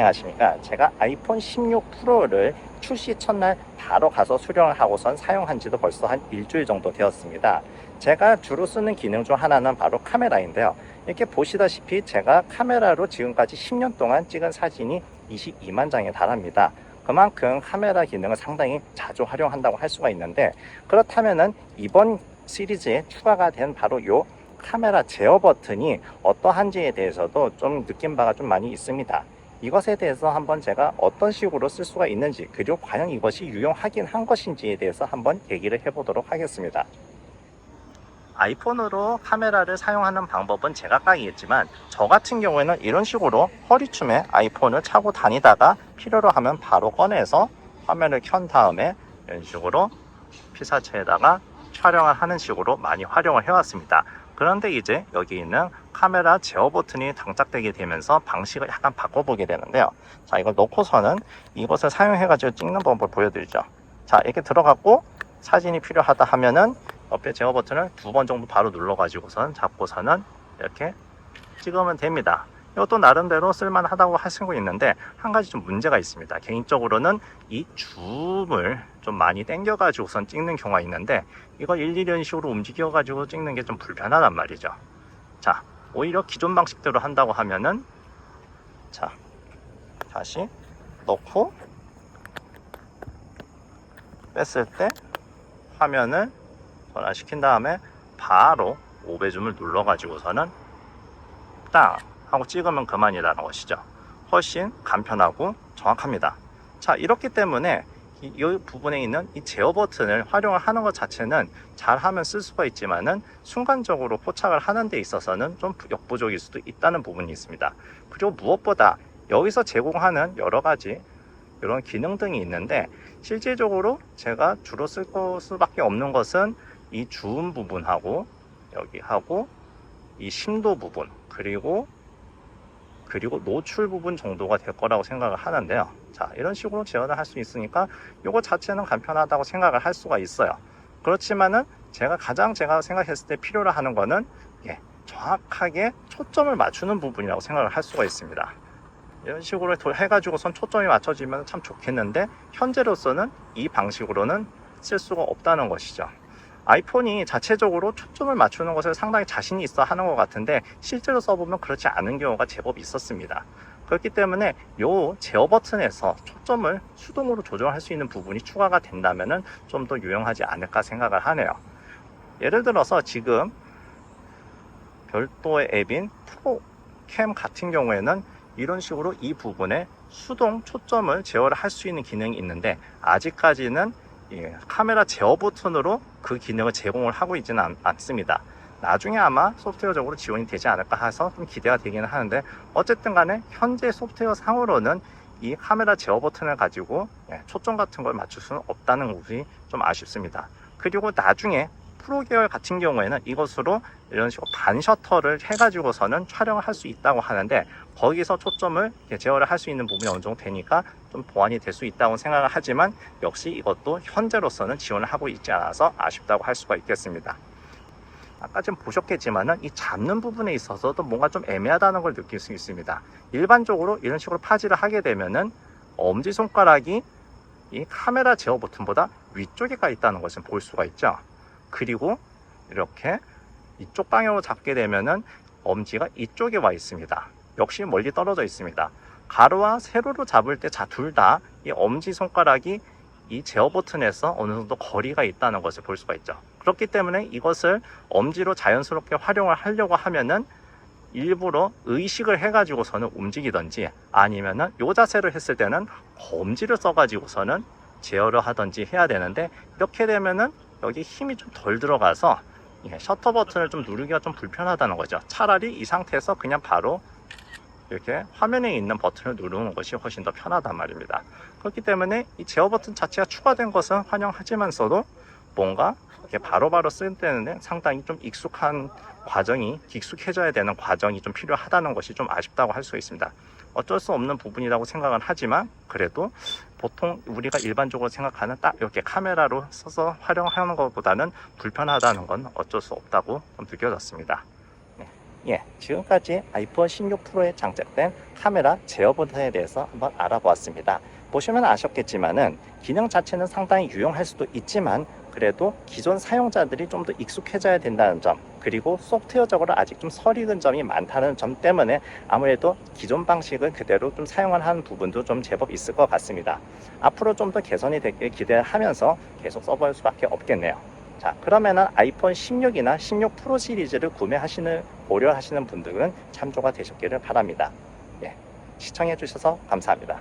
안녕하십니까. 제가 아이폰 16 프로를 출시 첫날 바로 가서 수령을 하고선 사용한 지도 벌써 한 일주일 정도 되었습니다. 제가 주로 쓰는 기능 중 하나는 바로 카메라인데요. 이렇게 보시다시피 제가 카메라로 지금까지 10년 동안 찍은 사진이 22만 장에 달합니다. 그만큼 카메라 기능을 상당히 자주 활용한다고 할 수가 있는데 그렇다면은 이번 시리즈에 추가가 된 바로 요 카메라 제어 버튼이 어떠한지에 대해서도 좀 느낀 바가 좀 많이 있습니다. 이것에 대해서 한번 제가 어떤 식으로 쓸 수가 있는지 그리고 과연 이것이 유용하긴 한 것인지에 대해서 한번 얘기를 해보도록 하겠습니다. 아이폰으로 카메라를 사용하는 방법은 제각각이겠지만 저 같은 경우에는 이런 식으로 허리춤에 아이폰을 차고 다니다가 필요로 하면 바로 꺼내서 화면을 켠 다음에 이런 식으로 피사체에다가 촬영을 하는 식으로 많이 활용을 해왔습니다. 그런데 이제 여기 있는 카메라 제어 버튼이 장착되게 되면서 방식을 약간 바꿔보게 되는데요. 자, 이걸 놓고서는 이것을 사용해가지고 찍는 방법을 보여드리죠. 자, 이렇게 들어갔고 사진이 필요하다 하면은 옆에 제어 버튼을 두 번 정도 바로 눌러가지고선 잡고서는 이렇게 찍으면 됩니다. 이것도 나름대로 쓸만하다고 하시고 있는데 한 가지 좀 문제가 있습니다. 개인적으로는 이 줌을 좀 많이 당겨가지고선 찍는 경우가 있는데 이걸 일일이 이런 식으로 움직여가지고 찍는 게 좀 불편하단 말이죠. 자, 오히려 기존 방식대로 한다고 하면은 자, 다시 넣고 뺐을 때 화면을 전환시킨 다음에 바로 5배줌을 눌러 가지고서는 딱 하고 찍으면 그만이라는 것이죠. 훨씬 간편하고 정확합니다. 자, 이렇기 때문에 이, 이 부분에 있는 이 제어 버튼을 활용을 하는 것 자체는 잘하면 쓸 수가 있지만은 순간적으로 포착을 하는 데 있어서는 좀 역부족일 수도 있다는 부분이 있습니다. 그리고 무엇보다 여기서 제공하는 여러 가지 이런 기능 등이 있는데 실질적으로 제가 주로 쓸거 수밖에 없는 것은 이 주음 부분하고 여기 하고 이 심도 부분 그리고 그리고 노출 부분 정도가 될 거라고 생각을 하는데요. 자, 이런 식으로 제어를 할수 있으니까 이거 자체는 간편하다고 생각을 할 수가 있어요. 그렇지만은 제가 가장 제가 생각했을 때 필요로 하는 거는 예, 정확하게 초점을 맞추는 부분이라고 생각을 할 수가 있습니다. 이런 식으로 도- 해가지고선 초점이 맞춰지면 참 좋겠는데 현재로서는 이 방식으로는 쓸 수가 없다는 것이죠. 아이폰이 자체적으로 초점을 맞추는 것을 상당히 자신이 있어 하는 것 같은데 실제로 써보면 그렇지 않은 경우가 제법 있었습니다. 그렇기 때문에 요 제어 버튼에서 초점을 수동으로 조정할 수 있는 부분이 추가가 된다면 좀더 유용하지 않을까 생각을 하네요. 예를 들어서 지금 별도의 앱인 프로캠 같은 경우에는 이런 식으로 이 부분에 수동 초점을 제어를 할 수 있는 기능이 있는데 아직까지는 예, 카메라 제어 버튼으로 그 기능을 제공을 하고 있지는 않, 않습니다. 나중에 아마 소프트웨어적으로 지원이 되지 않을까 해서 좀 기대가 되기는 하는데 어쨌든 간에 현재 소프트웨어 상으로는 이 카메라 제어 버튼을 가지고 예, 초점 같은 걸 맞출 수는 없다는 부분이 좀 아쉽습니다. 그리고 나중에 프로 계열 같은 경우에는 이것으로 이런 식으로 반 셔터를 해가지고서는 촬영을 할 수 있다고 하는데 거기서 초점을 제어를 할 수 있는 부분이 어느 정도 되니까 좀 보완이 될 수 있다고 생각을 하지만 역시 이것도 현재로서는 지원을 하고 있지 않아서 아쉽다고 할 수가 있겠습니다. 아까 좀 보셨겠지만은 이 잡는 부분에 있어서도 뭔가 좀 애매하다는 걸 느낄 수 있습니다. 일반적으로 이런 식으로 파지를 하게 되면은 엄지 손가락이 이 카메라 제어 버튼보다 위쪽에 가 있다는 것을 볼 수가 있죠. 그리고 이렇게 이쪽 방향으로 잡게 되면은 엄지가 이쪽에 와 있습니다. 역시 멀리 떨어져 있습니다. 가로와 세로로 잡을 때자둘다 이 엄지 손가락이 이 제어 버튼에서 어느 정도 거리가 있다는 것을 볼 수가 있죠. 그렇기 때문에 이것을 엄지로 자연스럽게 활용을 하려고 하면은 일부러 의식을 해가지고서는 움직이든지 아니면은 요 자세로 했을 때는 검지를 써가지고서는 제어를 하든지 해야 되는데 이렇게 되면은 여기 힘이 좀 덜 들어가서 예, 셔터 버튼을 좀 누르기가 좀 불편하다는 거죠. 차라리 이 상태에서 그냥 바로 이렇게 화면에 있는 버튼을 누르는 것이 훨씬 더 편하단 말입니다. 그렇기 때문에 이 제어 버튼 자체가 추가된 것은 환영하지만서도 뭔가 이렇게 바로바로 쓸 때는 상당히 좀 익숙한 과정이 익숙해져야 되는 과정이 좀 필요하다는 것이 좀 아쉽다고 할 수 있습니다. 어쩔 수 없는 부분이라고 생각은 하지만 그래도 보통 우리가 일반적으로 생각하는 딱 이렇게 카메라로 써서 활용하는 것보다는 불편하다는 건 어쩔 수 없다고 좀 느껴졌습니다. 네. 예, 지금까지 아이폰 16 프로에 장착된 카메라 제어 버튼에 대해서 한번 알아보았습니다. 보시면 아셨겠지만은 기능 자체는 상당히 유용할 수도 있지만 그래도 기존 사용자들이 좀 더 익숙해져야 된다는 점 그리고 소프트웨어적으로 아직 좀 서리는 점이 많다는 점 때문에 아무래도 기존 방식을 그대로 좀 사용을 하는 부분도 좀 제법 있을 것 같습니다. 앞으로 좀 더 개선이 되길 기대하면서 계속 써볼 수밖에 없겠네요. 자, 그러면은 아이폰 16이나 16 프로 시리즈를 구매하시는 고려하시는 분들은 참조가 되셨기를 바랍니다. 예, 시청해 주셔서 감사합니다.